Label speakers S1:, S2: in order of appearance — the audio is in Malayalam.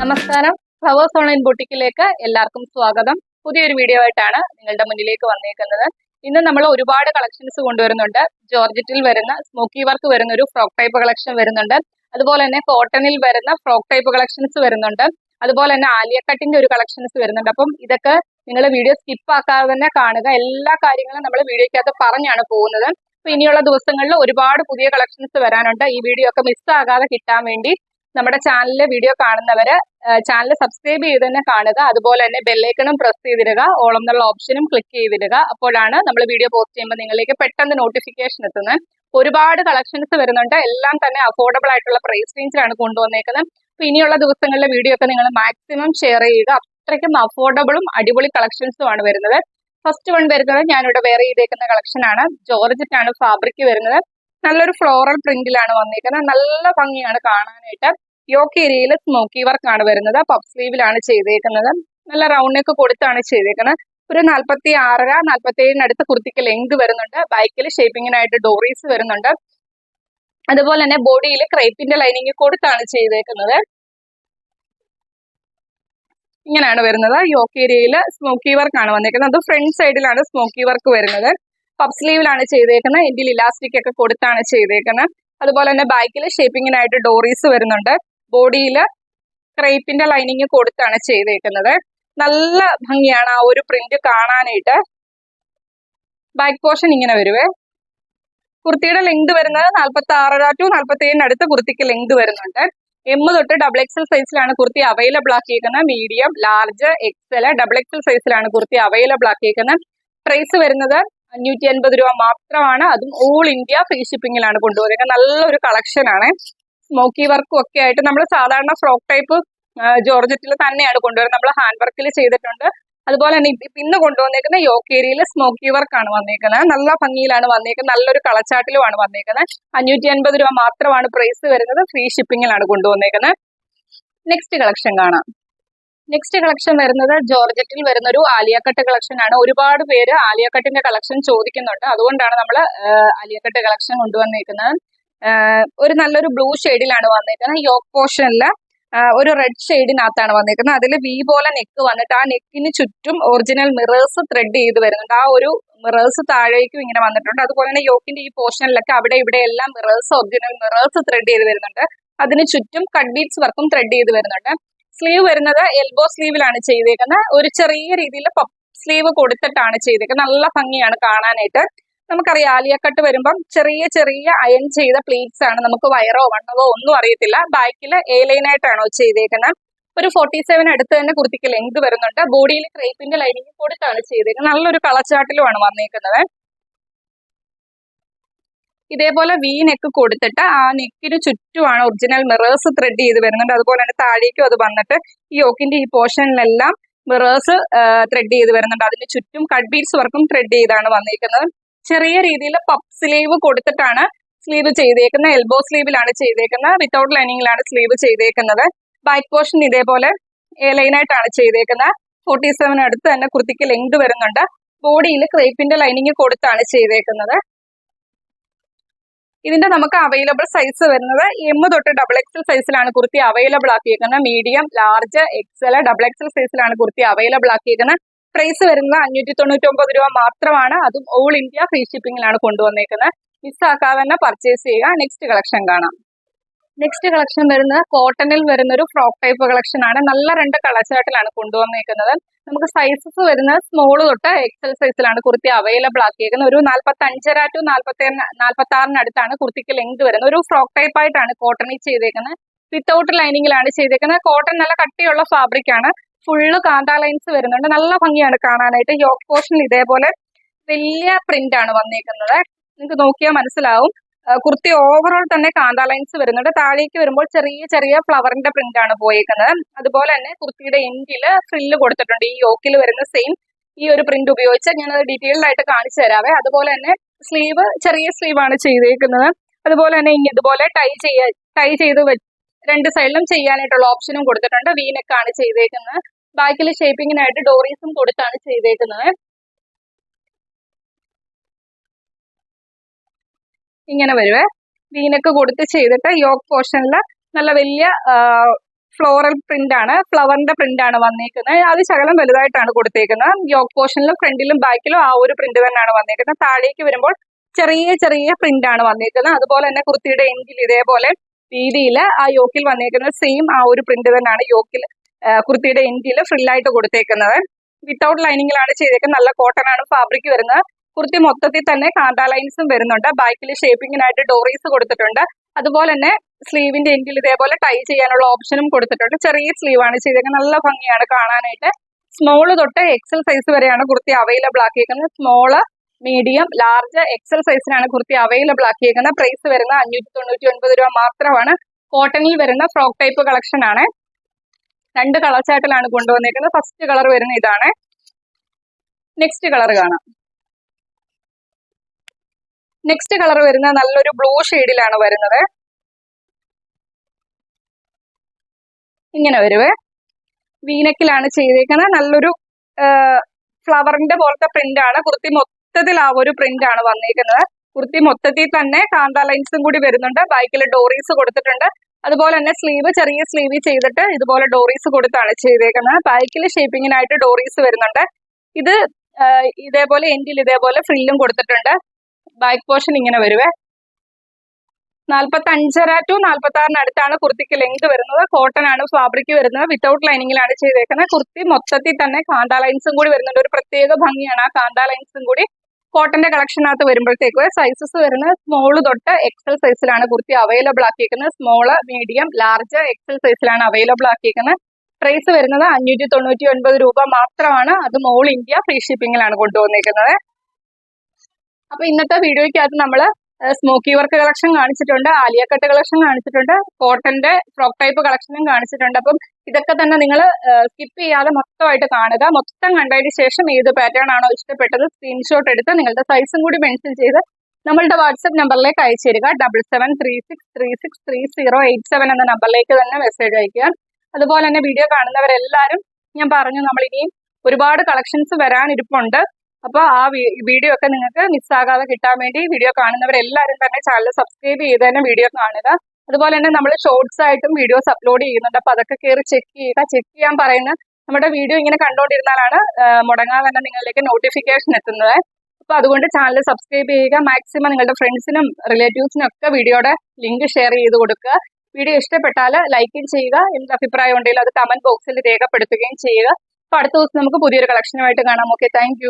S1: നമസ്കാരം. ഫ്ലവേഴ്സ് ഓൺലൈൻ ബൊട്ടിക്കിലേക്ക് എല്ലാവർക്കും സ്വാഗതം. പുതിയൊരു വീഡിയോ ആയിട്ടാണ് നിങ്ങളുടെ മുന്നിലേക്ക് വന്നേക്കുന്നത്. ഇന്ന് നമ്മൾ ഒരുപാട് കളക്ഷൻസ് കൊണ്ടുവരുന്നുണ്ട്. ജോർജറ്റിൽ വരുന്ന സ്മോക്കി വർക്ക് വരുന്ന ഒരു ഫ്രോക്ക് ടൈപ്പ് കളക്ഷൻ വരുന്നുണ്ട്. അതുപോലെ തന്നെ കോട്ടണിൽ വരുന്ന ഫ്രോക്ക് ടൈപ്പ് കളക്ഷൻസ് വരുന്നുണ്ട്. അതുപോലെ തന്നെ ആലിയ കട്ടിന്റെ ഒരു കളക്ഷൻസ് വരുന്നുണ്ട്. അപ്പം ഇതൊക്കെ നിങ്ങൾ വീഡിയോ സ്കിപ്പ് ആക്കാതെ തന്നെ കാണുക. എല്ലാ കാര്യങ്ങളും നമ്മൾ വീഡിയോയ്ക്കകത്ത് പറഞ്ഞാണ് പോകുന്നത്. അപ്പൊ ഇനിയുള്ള ദിവസങ്ങളിൽ ഒരുപാട് പുതിയ കളക്ഷൻസ് വരാനുണ്ട്. ഈ വീഡിയോ ഒക്കെ മിസ് ആകാതെ കിട്ടാൻ വേണ്ടി നമ്മുടെ ചാനലിലെ വീഡിയോ കാണുന്നവര് ചാനൽ സബ്സ്ക്രൈബ് ചെയ്ത് തന്നെ കാണുക. അതുപോലെ തന്നെ ബെല്ലൈക്കണും പ്രസ് ചെയ്തിടുക. ഓളം എന്നുള്ള ഓപ്ഷനും ക്ലിക്ക് ചെയ്തിടുക. അപ്പോഴാണ് നമ്മൾ വീഡിയോ പോസ്റ്റ് ചെയ്യുമ്പോൾ നിങ്ങളിലേക്ക് പെട്ടെന്ന് നോട്ടിഫിക്കേഷൻ എത്തുന്നത്. ഒരുപാട് കളക്ഷൻസ് വരുന്നുണ്ട്. എല്ലാം തന്നെ അഫോർഡബിൾ ആയിട്ടുള്ള പ്രൈസ് റേഞ്ചിലാണ് കൊണ്ടുവന്നേക്കുന്നത്. അപ്പൊ ഇനിയുള്ള ദിവസങ്ങളിലെ വീഡിയോ ഒക്കെ നിങ്ങൾ മാക്സിമം ഷെയർ ചെയ്യുക. അത്രയ്ക്കും അഫോർഡബിളും അടിപൊളി കളക്ഷൻസും ആണ് വരുന്നത്. ഫസ്റ്റ് വൺ വരുന്നത് ഞാനിവിടെ വേറെ ചെയ്തേക്കുന്ന കളക്ഷൻ ആണ്. ജോർജറ്റ് ആണ് ഫാബ്രിക് വരുന്നത്. നല്ലൊരു ഫ്ലോറൽ പ്രിന്റിലാണ് വന്നിരിക്കുന്നത്. നല്ല ഭംഗിയാണ് കാണാനായിട്ട്. യോക്ക് ഏരിയയിൽ സ്മോക്കി വർക്കാണ് വരുന്നത്. പഫ് സ്ലീവിലാണ് ചെയ്തേക്കുന്നത്. നല്ല റൗണ്ട് നെക്ക് കൊടുത്താണ് ചെയ്തേക്കുന്നത്. ഒരു നാൽപ്പത്തി ആറര നാൽപ്പത്തി ഏഴിനടുത്ത് കുർത്തിക്ക് ലെങ്ത് വരുന്നുണ്ട്. ബൈക്കിൽ ഷേപ്പിങ്ങിനായിട്ട് ഡോറീസ് വരുന്നുണ്ട്. അതുപോലെ തന്നെ ബോഡിയിൽ ക്രേപ്പിന്റെ ലൈനിങ് കൊടുത്താണ് ചെയ്തേക്കുന്നത്. ഇങ്ങനെയാണ് വരുന്നത്. യോക്ക് ഏരിയയിൽ സ്മോക്കി വർക്കാണ് ആണ് വന്നിരിക്കുന്നത്. അത് ഫ്രണ്ട് സൈഡിലാണ് സ്മോക്കി വർക്ക് വരുന്നത്. പഫ് സ്ലീവിലാണ് ചെയ്തേക്കുന്നത്. എൻഡിൽ ഇലാസ്റ്റിക് ഒക്കെ കൊടുത്താണ് ചെയ്തേക്കുന്നത്. അതുപോലെ തന്നെ ബാക്കിൽ ഷേപ്പിങ്ങിനായിട്ട് ഡോറീസ് വരുന്നുണ്ട്. ബോഡിയിൽ ക്രേപ്പിന്റെ ലൈനിങ് കൊടുത്താണ് ചെയ്തേക്കുന്നത്. നല്ല ഭംഗിയാണ് ആ ഒരു പ്രിന്റ് കാണാനായിട്ട്. ബാക്ക് പോർഷൻ ഇങ്ങനെ വരുവേ. കുർത്തിയുടെ ലെങ്ത് വരുന്നത് നാൽപ്പത്തി ആറര ടു നാൽപ്പത്തി ഏഴിനടുത്ത് കുർത്തിക്ക് ലെങ്ത് വരുന്നുണ്ട്. എം തൊട്ട് ഡബിൾ എക്സൽ സൈസിലാണ് kurti available ആക്കിയിരിക്കുന്നത് medium large XL double XL സൈസിലാണ് കുർത്തി അവൈലബിൾ ആക്കിയിരിക്കുന്നത് പ്രൈസ് വരുന്നത് അഞ്ഞൂറ്റി അൻപത് രൂപ മാത്രമാണ്. അതും ഓൾ ഇന്ത്യ ഫ്രീ ഷിപ്പിങ്ങിലാണ് കൊണ്ടുപോകുന്നത്. നല്ലൊരു കളക്ഷൻ ആണ്. സ്മോക്കി വർക്കും ഒക്കെ ആയിട്ട് നമ്മൾ സാധാരണ ഫ്രോക്ക് ടൈപ്പ് ജോർജറ്റിൽ തന്നെയാണ് കൊണ്ടുവരുന്നത്. നമ്മൾ ഹാൻഡ് വർക്കിൽ ചെയ്തിട്ടുണ്ട്. അതുപോലെ തന്നെ ഇന്ന് കൊണ്ടുവന്നേക്കുന്ന യോക്കേരിയിൽ സ്മോക്കി വർക്കാണ് വന്നേക്കുന്നത്. നല്ല ഭംഗിയിലാണ് വന്നേക്കുന്നത്. നല്ലൊരു കളച്ചാട്ടിലുമാണ് വന്നേക്കുന്നത്. അഞ്ഞൂറ്റി അൻപത് രൂപ മാത്രമാണ് പ്രൈസ് വരുന്നത്. ഫ്രീ ഷിപ്പിങ്ങിലാണ് കൊണ്ടുവന്നേക്കുന്നത്. നെക്സ്റ്റ് കളക്ഷൻ കാണാം. നെക്സ്റ്റ് കളക്ഷൻ വരുന്നത് ജോർജറ്റിൽ വരുന്ന ഒരു ആലിയക്കട്ട് കളക്ഷൻ ആണ്. ഒരുപാട് പേര് ആലിയക്കട്ടിന്റെ കളക്ഷൻ ചോദിക്കുന്നുണ്ട്. അതുകൊണ്ടാണ് നമ്മൾ ആലിയക്കട്ട് കളക്ഷൻ കൊണ്ടുവന്നിരിക്കുന്നത് ഒരു നല്ലൊരു ബ്ലൂ ഷെയ്ഡിലാണ് വന്നിരിക്കുന്നത് യോക്ക് പോർഷനിൽ ഒരു റെഡ് ഷെയ്ഡിനകത്താണ് വന്നിരിക്കുന്നത് അതിൽ വി പോലെ നെക്ക് വന്നിട്ട് ആ നെക്കിന് ചുറ്റും ഒറിജിനൽ മിറേഴ്സ് ത്രെഡ് ചെയ്ത് വരുന്നുണ്ട്. ആ ഒരു മിറേഴ്സ് താഴേക്കും ഇങ്ങനെ വന്നിട്ടുണ്ട്. അതുപോലെ തന്നെ യോക്കിന്റെ ഈ പോർഷനിലൊക്കെ അവിടെ ഇവിടെ എല്ലാം മിറേഴ്സ് ഒറിജിനൽ മിറേഴ്സ് ത്രെഡ് ചെയ്ത് വരുന്നുണ്ട്. അതിന് ചുറ്റും കട്ട് ബീഡ്സ് വർക്കും ത്രെഡ് ചെയ്ത് വരുന്നുണ്ട്. സ്ലീവ് വരുന്നത് എൽബോ സ്ലീവിലാണ് ചെയ്തേക്കുന്നത്. ഒരു ചെറിയ രീതിയിൽ പപ്പ് സ്ലീവ് കൊടുത്തിട്ടാണ് ചെയ്തേക്കുന്നത്. നല്ല ഭംഗിയാണ് കാണാനായിട്ട്. നമുക്കറിയാം ആലിയക്കട്ട് വരുമ്പം ചെറിയ ചെറിയ അയൺ ചെയ്ത പ്ലേറ്റ്സ് ആണ്. നമുക്ക് വയറോ വണ്ണവോ ഒന്നും അറിയത്തില്ല. ബാക്കിൽ എ ലൈനായിട്ടാണോ ചെയ്തേക്കുന്നത്. ഒരു ഫോർട്ടി സെവൻ അടുത്ത് തന്നെ കുർത്തിക്ക് ലെങ്ത് വരുന്നുണ്ട്. ബോഡിയിൽ ക്രേപ്പിന്റെ ലൈനിങ് കൊടുത്താണ് ചെയ്തേക്കുന്നത്. നല്ലൊരു കളച്ചാട്ടിലുമാണ് വന്നേക്കുന്നത്. ഇതേപോലെ വി നെക്ക് കൊടുത്തിട്ട് ആ നെക്കിന് ചുറ്റുമാണ് ഒറിജിനൽ മിറേഴ്സ് ത്രെഡ് ചെയ്ത് വരുന്നുണ്ട്. അതുപോലെ തന്നെ താഴേക്കും അത് വന്നിട്ട് ഈ യോക്കിന്റെ ഈ പോർഷനിലെല്ലാം മിറേഴ്സ് ത്രെഡ് ചെയ്ത് വരുന്നുണ്ട്. അതിന് ചുറ്റും കട്ട് ബീഡ്സ് വർക്കും ത്രെഡ് ചെയ്താണ് വന്നിരിക്കുന്നത്. ചെറിയ രീതിയിൽ പപ്പ് സ്ലീവ് കൊടുത്തിട്ടാണ് സ്ലീവ് ചെയ്തേക്കുന്നത്. എൽബോ സ്ലീവിലാണ് ചെയ്തേക്കുന്നത്. വിത്തൗട്ട് ലൈനിങ്ങിലാണ് സ്ലീവ് ചെയ്തേക്കുന്നത്. ബാക്ക് പോർഷൻ ഇതേപോലെ എ ലൈനായിട്ടാണ് ചെയ്തേക്കുന്നത്. ഫോർട്ടി സെവൻ അടുത്ത് തന്നെ കുർത്തിക്ക് ലെങ്ത് വരുന്നുണ്ട്. ബോഡിയിൽ ക്രേപ്പിന്റെ ലൈനിങ് കൊടുത്താണ് ചെയ്തേക്കുന്നത്. ഇതിന്റെ നമുക്ക് അവൈലബിൾ സൈസ് വരുന്നത് എം തൊട്ട് ഡബിൾ എക്സൽ സൈസിലാണ് kurti available ആക്കിയിരിക്കുന്നത് medium large XL double XL സൈസിലാണ് കുർത്തി അവൈലബിൾ ആക്കിയിരിക്കുന്നത് പ്രൈസ് വരുന്നത് അഞ്ഞൂറ്റി തൊണ്ണൂറ്റി രൂപ മാത്രമാണ്. അതും ഓൾ ഇന്ത്യ ഫ്രീ ഷിപ്പിംഗിലാണ് കൊണ്ടുവന്നേക്കുന്നത്. മിസ്സാക്കാതെ തന്നെ പർച്ചേസ് ചെയ്യുക. നെക്സ്റ്റ് കളക്ഷൻ കാണാം. നെക്സ്റ്റ് കളക്ഷൻ വരുന്നത് കോട്ടണിൽ വരുന്ന ഒരു ഫ്രോക്ക് ടൈപ്പ് കളക്ഷൻ ആണ്. നല്ല രണ്ട് കളർ കൊണ്ടുവന്നിരിക്കുന്നത് നമുക്ക് സൈസസ് വരുന്നത് സ്മോൾ തൊട്ട് എക്സൽ സൈസിലാണ് കുർത്തി അവൈലബിൾ ആക്കിയിരിക്കുന്നത് ഒരു നാൽപ്പത്തി അഞ്ചര ടു നാൽപ്പത്തി നാൽപ്പത്തി ആറിനടുത്താണ് കുർത്തിക്ക് ലെങ്ത് വരുന്നത്. ഒരു ഫ്രോക്ക് ടൈപ്പ് ആയിട്ടാണ് കോട്ടണിൽ ചെയ്തേക്കുന്നത്. വിത്തൗട്ട് ലൈനിങ്ങിലാണ് ചെയ്തേക്കുന്നത്. കോട്ടൺ നല്ല കട്ടിയുള്ള ഫാബ്രിക് ആണ്. ഫുള്ള് കാന്ത ലൈൻസ് വരുന്നുണ്ട്. നല്ല ഭംഗിയാണ് കാണാനായിട്ട്. യോക്ക് പോർഷനിൽ ഇതേപോലെ വലിയ പ്രിന്റ് ആണ് വന്നേക്കുന്നത്. നിങ്ങൾക്ക് നോക്കിയാൽ മനസ്സിലാവും. കുർത്തി ഓവറോൾ തന്നെ കാന്ത ലൈൻസ് വരുന്നുണ്ട്. താഴേക്ക് വരുമ്പോൾ ചെറിയ ചെറിയ ഫ്ലവറിന്റെ പ്രിന്റ് ആണ് പോയേക്കുന്നത്. അതുപോലെ തന്നെ കുർത്തിയുടെ എൻഡിൽ ഫ്രില്ല് കൊടുത്തിട്ടുണ്ട്. ഈ യോക്കിൽ വരുന്ന സെയിം ഈ ഒരു പ്രിന്റ് ഉപയോഗിച്ച് ഞാൻ അത് ഡീറ്റെയിൽഡ് ആയിട്ട് കാണിച്ചു തരാവേ. അതുപോലെ തന്നെ സ്ലീവ് ചെറിയ സ്ലീവ് ആണ് ചെയ്തേക്കുന്നത്. അതുപോലെ തന്നെ ഇനി ഇതുപോലെ ടൈ ചെയ്യ ടൈ ചെയ്ത് രണ്ട് സൈഡിലും ചെയ്യാനായിട്ടുള്ള ഓപ്ഷനും കൊടുത്തിട്ടുണ്ട്. വീനക്കാണ് ചെയ്തേക്കുന്നത്. ബാക്കിൽ ഷേപ്പിങ്ങിനായിട്ട് ഡോറീസും കൊടുത്താണ് ചെയ്തേക്കുന്നത്. ഇങ്ങനെ വരുവേ വീനക്ക് കൊടുത്ത് ചെയ്തിട്ട് യോക്ക് പോർഷനിൽ നല്ല വലിയ ഫ്ലോറൽ പ്രിന്റ് ആണ് ഫ്ലവറിന്റെ പ്രിന്റ് ആണ് വന്നേക്കുന്നത് അത് ശകലം വലുതായിട്ടാണ് കൊടുത്തേക്കുന്നത് യോക്ക് പോർഷനിലും ഫ്രണ്ടിലും ബാക്കിലും ആ ഒരു പ്രിന്റ് തന്നെയാണ് വന്നേക്കുന്നത് താഴേക്ക് വരുമ്പോൾ ചെറിയ ചെറിയ പ്രിന്റ് ആണ് വന്നേക്കുന്നത് അതുപോലെ തന്നെ കുർത്തിയുടെ എൻഡിൽ ഇതേപോലെ രീതിയിൽ ആ യോക്കിൽ വന്നേക്കുന്നത് സെയിം ആ ഒരു പ്രിന്റ് തന്നെയാണ് യോക്കിൽ കുർത്തിയുടെ എൻഡിൽ ഫ്രില്ലായിട്ട് കൊടുത്തേക്കുന്നത്. വിത്തൗട്ട് ലൈനിങ്ങിലാണ് ചെയ്തേക്കുന്നത് നല്ല കോട്ടൺ ആണ് ഫാബ്രിക് വരുന്നത് കുർത്തി മൊത്തത്തിൽ തന്നെ കാന്ത ലൈൻസും വരുന്നുണ്ട്. ബാക്കിൽ ഷേപ്പിങ്ങിനായിട്ട് ഡോറീസ് കൊടുത്തിട്ടുണ്ട്. അതുപോലെ തന്നെ സ്ലീവിന്റെ എൻഡിൽ ഇതേപോലെ ടൈ ചെയ്യാനുള്ള ഓപ്ഷനും കൊടുത്തിട്ടുണ്ട്. ചെറിയ സ്ലീവാണ് ചെയ്തേക്കുന്നത് നല്ല ഭംഗിയാണ് കാണാനായിട്ട്. സ്മോൾ തൊട്ട് എക്സൽ സൈസ് വരെയാണ് കുർത്തി അവൈലബിൾ ആക്കിയിരിക്കുന്നത് സ്മോൾ മീഡിയം ലാർജ് എക്സൽ സൈസിനാണ് കുർത്തി അവൈലബിൾ ആക്കിയിരിക്കുന്നത് പ്രൈസ് വരുന്നത് അഞ്ഞൂറ്റി തൊണ്ണൂറ്റി ഒൻപത് രൂപ മാത്രമാണ്. കോട്ടണിൽ വരുന്ന ഫ്രോക്ക് ടൈപ്പ് കളക്ഷൻ ആണ്. രണ്ട് കളർ ചാട്ടിലാണ് കൊണ്ടുവന്നിരിക്കുന്നത് ഫസ്റ്റ് കളർ വരുന്ന ഇതാണ്. നെക്സ്റ്റ് കളർ കാണാം. നെക്സ്റ്റ് കളർ വരുന്നത് നല്ലൊരു ബ്ലൂ ഷെയ്ഡിലാണ് വരുന്നത്. ഇങ്ങനെ വരുവേ. വീനക്കിലാണ് ചെയ്തേക്കുന്നത് നല്ലൊരു ഫ്ലവറിന്റെ പോലത്തെ പ്രിന്റ് ആണ്. കുർത്തി മൊത്തത്തിൽ ആ ഒരു പ്രിന്റ് ആണ് വന്നേക്കുന്നത്. കുർത്തി മൊത്തത്തിൽ തന്നെ കാന്ത ലൈൻസും കൂടി വരുന്നുണ്ട്. ബാക്കിൽ ഡോറീസ് കൊടുത്തിട്ടുണ്ട്. അതുപോലെ തന്നെ സ്ലീവ് ചെറിയ സ്ലീവ് ചെയ്തിട്ട് ഇതുപോലെ ഡോറീസ് കൊടുത്താണ് ചെയ്തേക്കുന്നത്. ബാക്കിൽ ഷേപ്പിങ്ങിനായിട്ട് ഡോറീസ് വരുന്നുണ്ട്. ഇത് ഇതേപോലെ എൻഡിൽ ഇതേപോലെ ഫ്രില്ലും കൊടുത്തിട്ടുണ്ട്. ബാക്ക് പോർഷൻ ഇങ്ങനെ വരുവേ. നാൽപ്പത്തി അഞ്ചര ടു നാൽപ്പത്തി ആറിന് അടുത്താണ് കുർത്തിക്ക് ലെങ്ത് വരുന്നത്. കോട്ടൺ ആണ് ഫാബ്രിക് വരുന്നത്. വിത്തൗട്ട് ലൈനിങ്ങിലാണ് ചെയ്തേക്കുന്നത്. കുർത്തി മൊത്തത്തിൽ തന്നെ കാന്ത ലൈൻസും കൂടി വരുന്നുണ്ട്. ഒരു പ്രത്യേക ഭംഗിയാണ് ആ കാന്ത ലൈൻസും കൂടി. കോട്ടന്റെ കളക്ഷനകത്ത് വരുമ്പോഴത്തേക്ക് സൈസസ് വരുന്നത് സ്മോൾ തൊട്ട് എക്സൽ സൈസിലാണ് കുർത്തി അവൈലബിൾ ആക്കിയിരിക്കുന്നത് സ്മോൾ മീഡിയം ലാർജ് എക്സൽ സൈസിലാണ് അവൈലബിൾ ആക്കിയിരിക്കുന്നത് പ്രൈസ് വരുന്നത് അഞ്ഞൂറ്റി തൊണ്ണൂറ്റി ഒൻപത് രൂപ മാത്രമാണ്. അത് മോൾ ഇന്ത്യ ഫ്രീ ഷിപ്പിംഗിലാണ് കൊണ്ടുവന്നിരിക്കുന്നത് അപ്പൊ ഇന്നത്തെ വീഡിയോയ്ക്കകത്ത് നമ്മൾ സ്മോക്കി വർക്ക് കളക്ഷൻ കാണിച്ചിട്ടുണ്ട് ആലിയ കട്ട് കളക്ഷൻ കാണിച്ചിട്ടുണ്ട് കോട്ടന്റെ ഫ്രോക്ക് ടൈപ്പ് കളക്ഷനും കാണിച്ചിട്ടുണ്ട്. അപ്പം ഇതൊക്കെ തന്നെ നിങ്ങൾ സ്കിപ്പ് ചെയ്യാതെ മൊത്തമായിട്ട് കാണുക. മൊത്തം കണ്ടതിന് ശേഷം ഏത് പാറ്റേൺ ആണോ ഇഷ്ടപ്പെട്ടത് സ്ക്രീൻഷോട്ട് എടുത്ത് നിങ്ങളുടെ സൈസും കൂടി മെൻഷൻ ചെയ്ത് നമ്മളുടെ വാട്സപ്പ് നമ്പറിലേക്ക് അയച്ചു തരിക double seven three six three six three zero eight seven എന്ന നമ്പറിലേക്ക് തന്നെ മെസ്സേജ് അയക്കുക അതുപോലെ തന്നെ വീഡിയോ കാണുന്നവരെല്ലാവരും ഞാൻ പറഞ്ഞു നമ്മൾ ഇനിയും ഒരുപാട് കളക്ഷൻസ് വരാനിരിപ്പുണ്ട്. അപ്പോൾ ആ വീഡിയോ ഒക്കെ നിങ്ങൾക്ക് മിസ്സാകാതെ കിട്ടാൻ വേണ്ടി വീഡിയോ കാണുന്നവരെല്ലാവരും തന്നെ ചാനൽ സബ്സ്ക്രൈബ് ചെയ്ത് തന്നെ വീഡിയോ കാണുക. അതുപോലെ തന്നെ നമ്മൾ ഷോർട്സ് ആയിട്ടും വീഡിയോസ് അപ്ലോഡ് ചെയ്യുന്നുണ്ട്. അപ്പോൾ അതൊക്കെ കയറി ചെക്ക് ചെയ്യുക. ചെക്ക് ചെയ്യാൻ പറയുന്ന നമ്മുടെ വീഡിയോ ഇങ്ങനെ കണ്ടുകൊണ്ടിരുന്നാലാണ് മുടങ്ങാതെ തന്നെ നിങ്ങളിലേക്ക് നോട്ടിഫിക്കേഷൻ എത്തുന്നത്. അപ്പോൾ അതുകൊണ്ട് ചാനൽ സബ്സ്ക്രൈബ് ചെയ്യുക. മാക്സിമം നിങ്ങളുടെ ഫ്രണ്ട്സിനും റിലേറ്റീവ്സിനും ഒക്കെ വീഡിയോയുടെ ലിങ്ക് ഷെയർ ചെയ്ത് കൊടുക്കുക. വീഡിയോ ഇഷ്ടപ്പെട്ടാൽ ലൈക്കും ചെയ്യുക. എന്ത് അഭിപ്രായം ഉണ്ടെങ്കിലും അത് കമന്റ് ബോക്സിൽ രേഖപ്പെടുത്തുകയും ചെയ്യുക. അപ്പോൾ അടുത്ത ദിവസം നമുക്ക് പുതിയൊരു കളക്ഷനുമായിട്ട് കാണാം. Okay thank